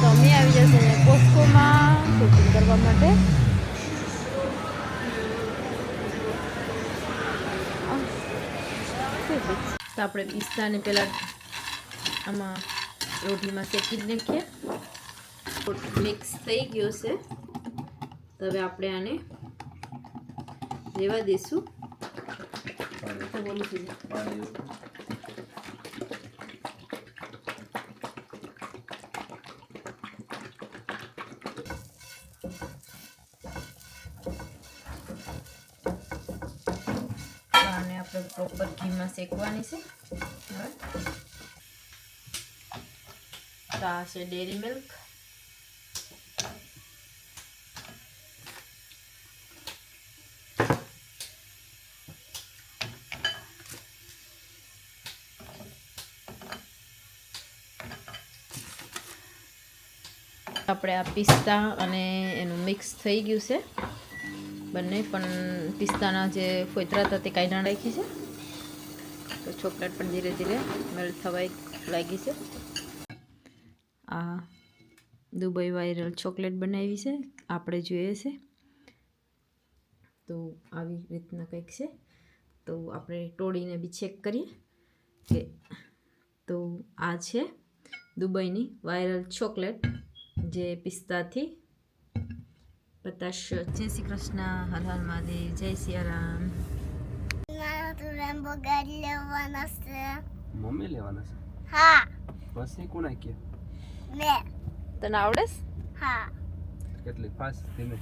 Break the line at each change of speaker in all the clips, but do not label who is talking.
તો અમે આવી જશે અહીંયા કોસ્કોમાં શોપિંગ કરવા માટે. તો આપણે પિસ્તાને પહેલાં આમાં રોટીમાં શેકી નાખીએ. મિક્સ થઈ ગયો છે. તો હવે આપણે આને રેવા દઈશું તો બોલું છું આને આપણે પ્રોપર ઘીમાં શેકવાની છે. હવે આ છે ડેરી મિલ્ક આપણે આ પિસ્તા અને એનું મિક્સ થઈ ગયું છે. બંને, પણ પિસ્તાના જે ફોતરા હતા તે કાઢી નાખી છે. તો ચોકલેટ પણ ધીરે ધીરે મેલ્ટ થવા લાગી છે. આ દુબઈ વાયરલ ચોકલેટ બનાવી છે, આપણે જોઈએ છે. તો આવી રીતના કંઈક છે. તો આપણે તોડીને બી ચેક કરીએ કે તો આ છે દુબઈની વાયરલ ચોકલેટ જે પિસ્તાથી પતાશ જય શ્રી કૃષ્ણ. હર હર મહાદેવ. જય સિયારામ
મારો તો રેમ્બો ગાડી લેવાના છે.
મમ્મી લેવાના છે?
હા.
પછી કોણ કે
મેં.
તને આવડે છે?
હા.
કેટલી? ફાસ્ટ ધીમે.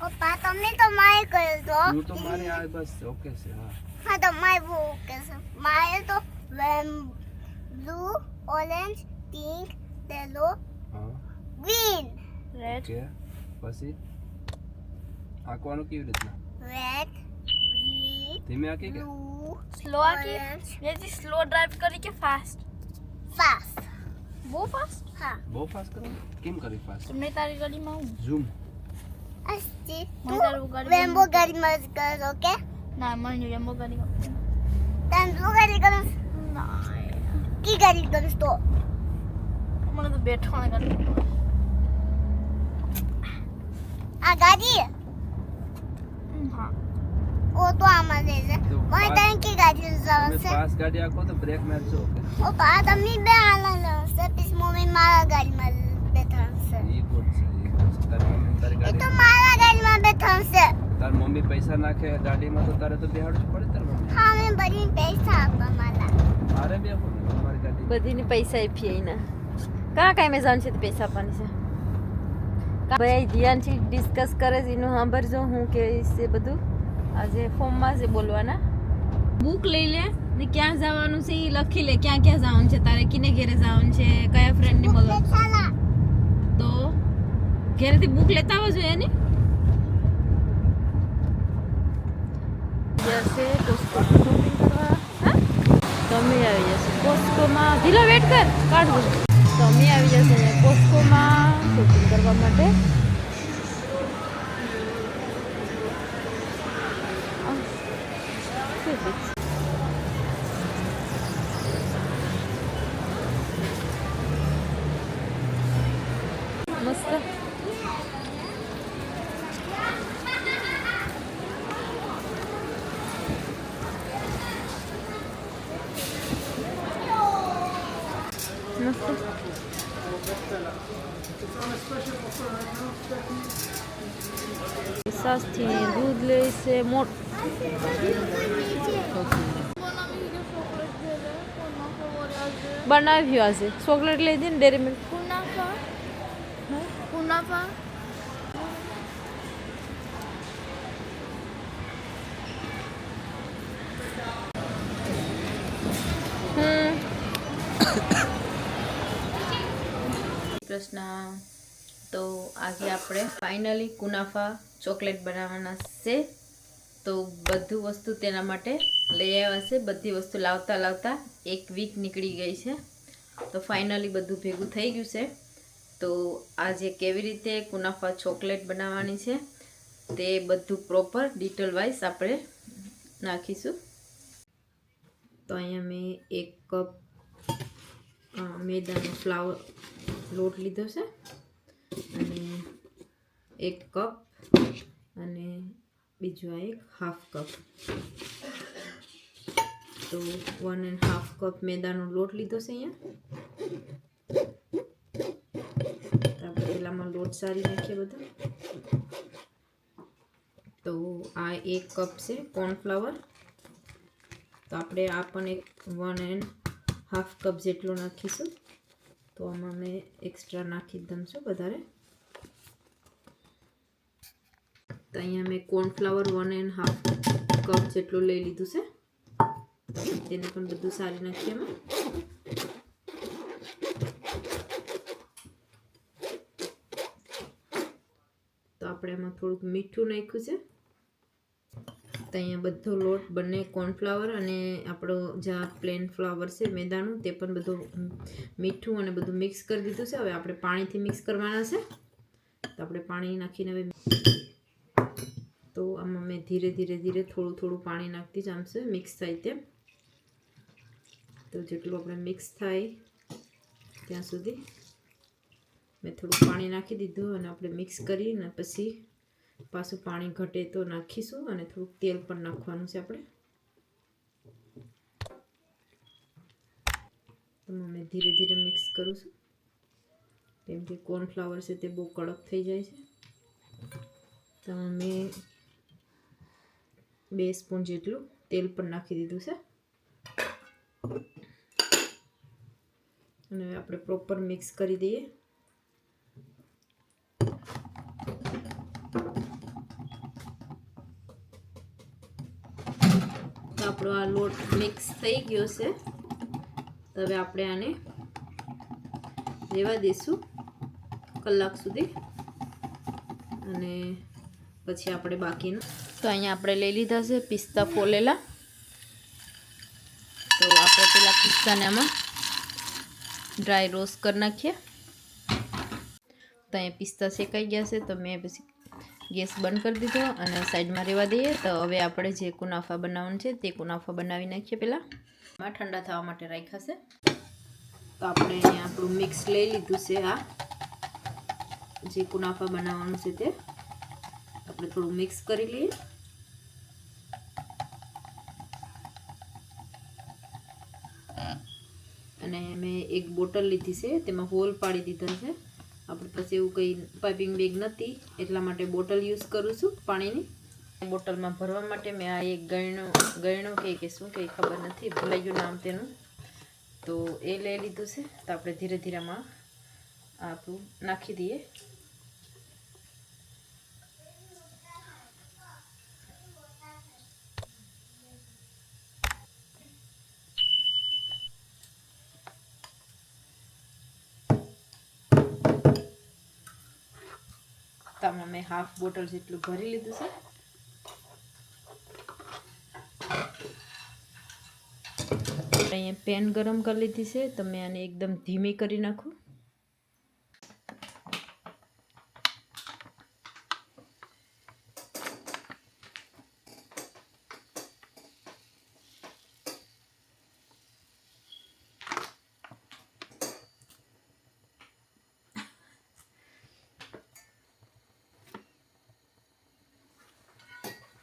પપ્પા તમે તો માય તો.
હું તો મારી આ બસ ઓકે છે હા.
હા તો માય બહુ ઓકે છે. મારે તો બ્લુ ઓરેન્જ પિંક યેલો
હા.
ગ્રીન.
ઓકે. પછી? આંકવાનું કેવી રીતના?
રેડ
ધીમે આંકી કે?
સ્લો આંકી જેથી સ્લો ડ્રાઈવ કરી કે ફાસ્ટ
ફાસ્ટ
બહુ ફાસ્ટ
હા.
બહુ ફાસ્ટ કરો? કેમ કરી ફાસ્ટ
મેં તારી ગાડીમાં હું
ઝૂમ
અસ્તી
મેં તારી ગાડી
રેમ્બો ગાડીમાં જ કર ઓકે
ના મને રેમ્બો ગાડી
તન બ્લુ ગાડી કરો?
ના.
કી ગાડી કરો તો?
મને તો બેઠવાની ગાડી.
આ ગાડી? ઓ તો આમાં
તો
મને
ફાસ્ટ-
તને કી ગાડી જવાશે
ફાસ્ટ ગાડી આંકો તો બ્રેક મારજો ઓકે?
પપ્પા તમે બે આલા લેશે પછી મમ્મી મારા ગાડીમાં બેઠા છે
ઈ ગુડ છે.
તો
ગાડી
મારા ગાડીમાં બેઠા છે
તાર મમ્મી પૈસા નાખે ગાડીમાં તો તારે તો બેહાડવું પડે તાર મમ્મી
હા મેં બધી પૈસા આપવા મારા
મારે બે હું તમારી ગાડી
બધીને પૈસા આપીએ એના. કાં કાંઈ મેં જાણ છે તો પૈસા આપવાની છે? કાં ભાઈ ધ્યાનથી ડિસ્કસ કરે છે એનું સાંભળજો હું કે છે બધું. આજે ફોર્મમાં છે બોલવાના. બુક લઈ લે ને ક્યાં જવાનું છે એ લખી લે, ક્યાં ક્યાં જવાનું છે, તારે કિને ઘેરે જવાનું છે, કયા ફ્રેન્ડને
મળવાનું
તો ઘેરેથી બુક લેતા આવવા જોઈએ ને હા? તમે આવી જશે. કોસ્કોમાં ધીલા વેટ કર કાઢવું તમે આવી જશે કોસ્કોમાં શોપિંગ કરવા માટે. સસ્તી દૂધ લે છે મોટ બનાવ્યું હશે ચોકલેટ લઈ દે ને ડેરી મિલ્ક
કુનાફા
પ્રશ્ન તો આજે આપણે ફાઇનલી કુનાફા ચોકલેટ બનાવવાના છે. તો બધું વસ્તુ તેના માટે લઈ આવ્યા છે. બધી વસ્તુ લાવતા લાવતા એક વીક નીકળી ગઈ છે. તો ફાઇનલી બધું ભેગું થઈ ગયું છે. તો આજે કેવી રીતે કુનાફા ચોકલેટ બનાવવાની છે તે બધું પ્રોપર ડિટેલ વાઇઝ આપણે નાખીશું. તો અહીંયા મેં એક કપ મેદાનો ફ્લાવર લોટ લીધો છે. અને એક કપ અને બીજું આ એક હાફ કપ. તો વન એન્ડ હાફ કપ મેદાનો લોટ લીધો છે અહીંયા. આપણે પેલામાં લોટ સારી નાખીએ બધો. તો આ એક કપ છે કોર્નફ્લાવર તો આપણે આ પણ એક વન એન્ડ હાફ કપ જેટલું નાખીશું. તો આમાં મેં એક્સ્ટ્રા નાખી દમ છું વધારે. તો અહીંયા મેં cornflour one and half cup જેટલું લઈ લીધું છે. તેને પણ બધું સારી નાખીએ એમાં તો આપણે એમાં થોડુંક મીઠું નાખ્યું છે. તો અહીંયા બધો લોટ બંને કોર્નફ્લાવર અને આપણો જે પ્લેન ફ્લાવર છે મેદાનું, તે પણ બધું મીઠું અને બધું મિક્સ કરી દીધું છે. હવે આપણે પાણીથી મિક્સ કરવાના છે. તો આપણે પાણી નાખીને હવે તો આમાં મેં ધીરે ધીરે ધીરે થોડું થોડું પાણી નાખતી જ છે મિક્સ થાય તેમ. તો જેટલું આપણે મિક્સ થાય ત્યાં સુધી મેં થોડું પાણી નાખી દીધું અને આપણે મિક્સ કરીને પછી પાછું પાણી ઘટે તો નાખીશું અને થોડુંક તેલ પણ નાખવાનું છે આપણે. તો મેં ધીરે ધીરે મિક્સ કરું છું. કેમ કે કોર્નફ્લાવર છે તે બહુ કડક થઈ જાય છે. તો મેં બે સ્પૂન જેટલું તેલ પણ નાખી દીધું છે. અને આપણે પ્રોપર મિક્સ કરી દઈએ. આપણો આ લોટ મિક્સ થઈ ગયો છે. હવે આપણે આને રહેવા દઈશું કલાક સુધી. અને પછી આપણે બાકીનું તો અહીંયા આપણે લઈ લીધા છે પિસ્તા ફોલેલા. તો આપણે પેલા પિસ્તાને આમાં ડ્રાય રોસ્ટ કરી નાખીએ. તો અહીંયા પિસ્તા શેકાઈ ગયા છે તો મેં પછી ગેસ બંધ કરી દીધો અને સાઈડમાં રહેવા દઈએ. તો હવે આપણે જે કુનાફા બનાવવાનું છે તે કુનાફા બનાવી નાખીએ પહેલાં. એમાં ઠંડા થવા માટે રાખ્યા છે. તો આપણે આપણું મિક્સ લઈ લીધું છે આ. જે કુનાફા બનાવવાનું છે તે. આપણે થોડું મિક્સ કરી લઈએ. અને મેં એક બોટલ લીધી છે, તેમાં હોલ પાડી દીધા છે. આપણે પછી એવું કંઈ પાઇપિંગ બેગ નથી, એટલા માટે બોટલ યુઝ કરું છું પાણીની. બોટલમાં ભરવા માટે મેં આ એક ગયણો ગયણો કે કે શું કંઈ ખબર નથી, ભૂલાઈ ગયું નામ તેનું. તો એ લઈ લીધું છે. તો આપણે ધીરે ધીરે આમાં આપણું નાખી દઈએ. તો મેં હાફ બોટલ જેટલું ભરી લીધું છે. અહીંયા પેન ગરમ કરી લીધી છે. તમે આને એકદમ ધીમી કરી નાખું.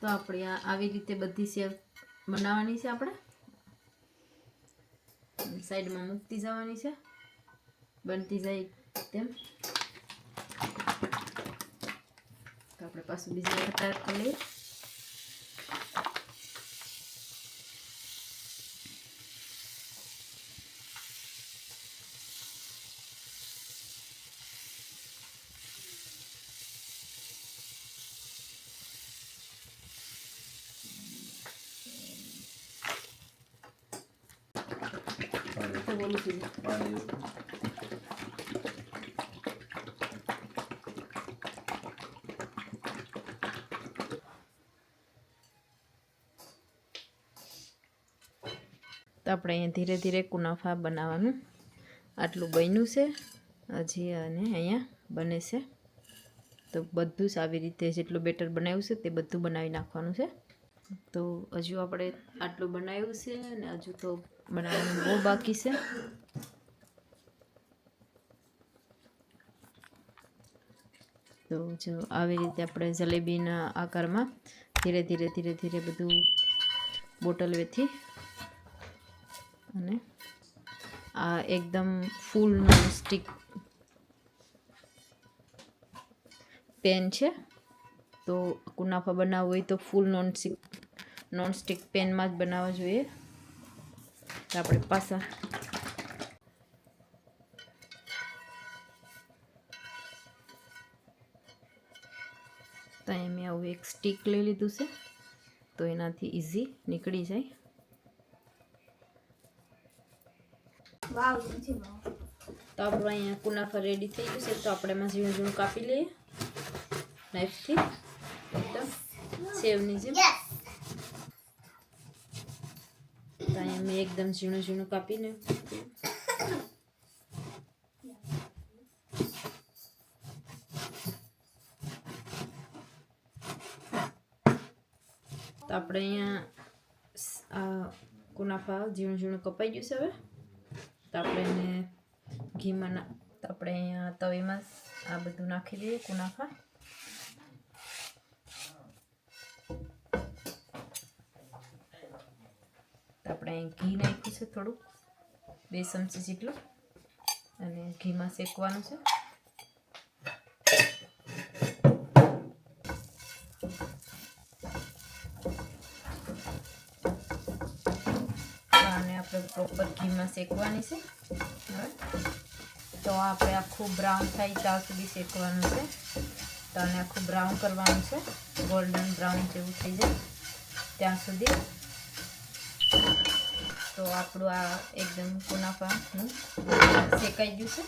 તો આપણે આ આવી રીતે બધી સેવ બનાવવાની છે આપણે. સાઈડમાં મૂકતી જવાની છે. બનતી જાય તેમ. આપણે પાછું બીજી તૈયાર કરી લઈએ. છું તો આપણે અહીંયા ધીરે ધીરે કુનાફા બનાવવાનું. આટલું બન્યું છે. હજી અને અહીંયા બને છે. તો બધું જ આવી રીતે જેટલું બેટર બનાવ્યું છે તે બધું બનાવી નાખવાનું છે. તો હજુ આપણે આટલું બનાવ્યું છે અને હજુ તો બનાવવાનું બહુ બાકી છે. તો જો આવી રીતે આપણે જલેબીના આકારમાં ધીરે ધીરે ધીરે ધીરે બધું બોટલ વેથી અને આ એકદમ ફૂલ નોન સ્ટિક પેન છે. તો કુનાફા બનાવવું હોય તો full non stick non stick પેનમાં જ બનાવવા જોઈએ. આપણે પાછા તો અહીં મેં આવું એક સ્ટીક લઈ લીધું છે તો એનાથી ઇઝી નીકળી જાય
વાવ નથી વાવ
તો આપણું અહીંયા કુનાફા રેડી થઈ ગયું છે તો આપણે એમાં ઝીણું ઝીણું કાપી લઈએ નાઈફથી એકદમ સેવની જેમ તો અહીંયા મેં એકદમ ઝીણું ઝીણું કાપીને તો આપણે અહીંયા સ- આ કુનાફા ઝીણું ઝીણું કપાઈ ગયું છે હવે તો આપણે એને ઘીમાં ના તો આપણે અહીંયા તવીમાં આ બધું નાખી દઈએ કુનાફા અહીં ઘી નાખ્યું છે થોડુંક. બે ચમચી જેટલું. અને ઘીમાં શેકવાનું છે. આને આપણે પ્રોપર ઘીમાં શેકવાની છે. તો આપણે આખું બ્રાઉન થાય ત્યાં સુધી શેકવાનું છે. તો આને આખું બ્રાઉન કરવાનું છે. ગોલ્ડન બ્રાઉન જેવું થઈ જાય. ત્યાં સુધી તો આપણું આ એકદમ કુનાફાનું શેકાઈ ગયું છે.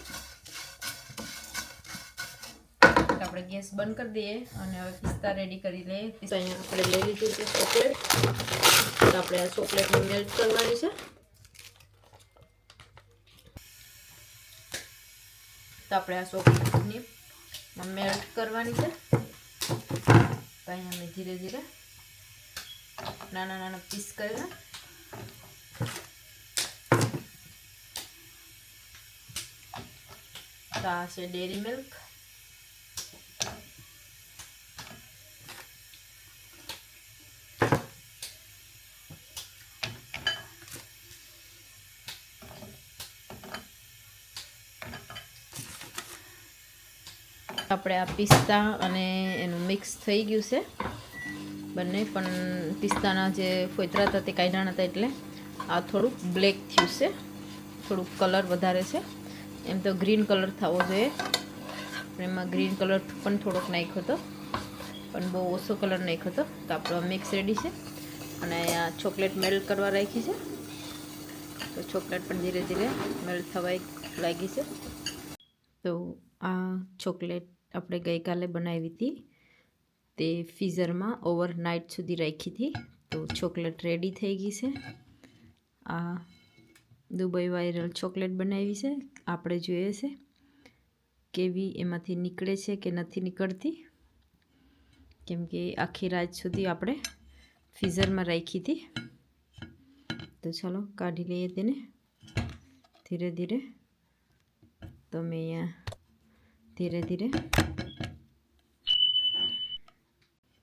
આપણે ગેસ બંધ કરી દઈએ અને હવે પિસ્તા રેડી કરી લઈએ. અહીંયા આપણે લઈ લીધું છે ચોકલેટ આપણે આ ચોકલેટને મેલ્ટ કરવાની છે. તો આપણે આ ચોકલેટની મેલ્ટ કરવાની છે. તો અહીંયા મેં ધીરે ધીરે નાના નાના પીસ કરેલા તો આ છે ડેરી મિલ્ક આપણે આ પિસ્તા અને એનું મિક્સ થઈ ગયું છે. બંને પણ પિસ્તાના જે ફોતરા હતા તે કાઢ્યા હતા એટલે. આ થોડુંક બ્લેક થયું છે. થોડુંક કલર વધારે છે. એમ તો ગ્રીન કલર થવો જોઈએ. એમાં ગ્રીન કલર પણ થોડોક નાખ્યો હતો. પણ બહુ ઓછો કલર નાખ્યો હતો. તો આપણો મિક્સ રેડી છે. અને અહીંયા ચોકલેટ મેલ્ટ કરવા રાખી છે. તો ચોકલેટ પણ ધીરે ધીરે મેલ્ટ થવા લાગી છે. તો આ ચોકલેટ આપણે ગઈકાલે બનાવી હતી. તે ફ્રીઝરમાં ઓવરનાઇટ સુધી રાખી હતી. તો ચોકલેટ રેડી થઈ ગઈ છે. આ દુબઈ વાયરલ ચોકલેટ બનાવી છે. આપણે જોઈએ છે કેવી એમાંથી નીકળે છે કે નથી નીકળતી. કેમ કે આખી રાત સુધી આપણે ફ્રીઝરમાં રાખી હતી. તો ચાલો કાઢી લઈએ તેને. ધીરે ધીરે તો મેં અહીંયા ધીરે ધીરે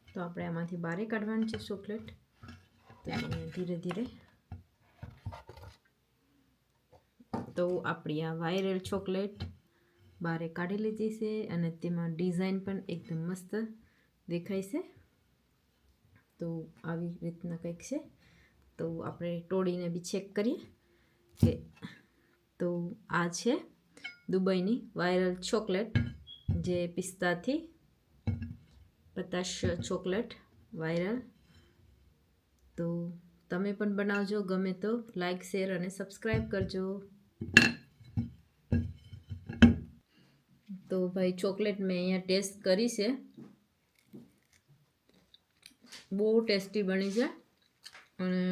તો આપણે આમાંથી બારે કાઢવાની છે ચોકલેટ. તો ધીરે ધીરે તો આપણી આ વાયરલ ચોકલેટ બારે કાઢી લીધી છે અને તેમાં ડિઝાઇન પણ એકદમ મસ્ત દેખાય છે. તો આવી રીતના કંઈક છે. તો આપણે તોડીને બી ચેક કરીએ કે તો આ છે દુબઈની વાયરલ ચોકલેટ જે પિસ્તાથી પતાશ ચોકલેટ વાયરલ. તો તમે પણ બનાવજો ગમે તો, લાઈક, શેર અને સબસ્ક્રાઈબ કરજો. તો ભાઈ ચોકલેટ મેં અહીંયા ટેસ્ટ કરી છે. બહુ ટેસ્ટી બની છે. અને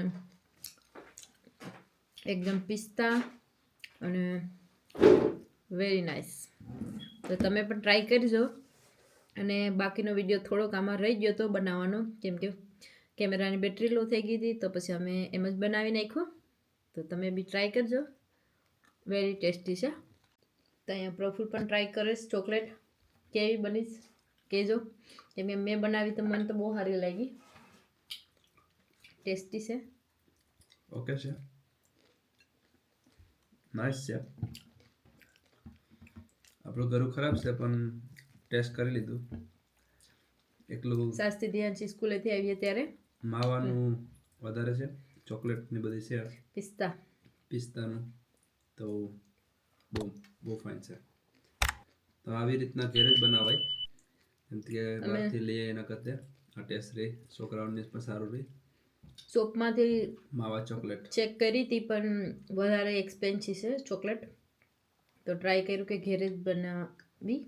એકદમ પિસ્તા અને વેરી નાઇસ તો તમે પણ ટ્રાય કરજો. અને બાકીનો વીડિયો થોડોક આમાં રહી ગયો હતો બનાવવાનો. કેમ કે કેમેરાની બેટરી લો થઈ ગઈ હતી, તો પછી અમે એમ જ બનાવી નાખ્યું. તો તમે બી ટ્રાય કરજો. વેરી ટેસ્ટી છે. તો અહીંયા પ્રફુલ પણ ટ્રાય કરીશ ચોકલેટ. કેવી બનીશ કહેજો. કેમ કે મેં બનાવી તો મને તો બહુ સારી લાગી. ટેસ્ટી છે.
ઓકે છે. નાઇસ છે. આપણું ઘરું ખરાબ છે પણ ટેસ્ટ કરી લીધું. એકલું
સાસથી ધ્યાનથી સ્કૂલેથી આવીએ ત્યારે.
માવાનું વધારે છે ચોકલેટ ને બધી છે.
પિસ્તા.
પિસ્તાનું. તો બહુ બહુ ફાઇન છે. તો આવી રીતના ઘેર જ બનાવાય. જેમ કે બહારથી લઈએ એના કરતે. આ ટેસ્ટ રહી છોકરાઓને પણ સારું રહી.
સોપમાંથી
માવા ચોકલેટ.
ચેક કરી હતી પણ વધારે એક્સપેન્સિવ છે ચોકલેટ. તો ટ્રાય કર્યું કે ઘેરે જ બનાવી.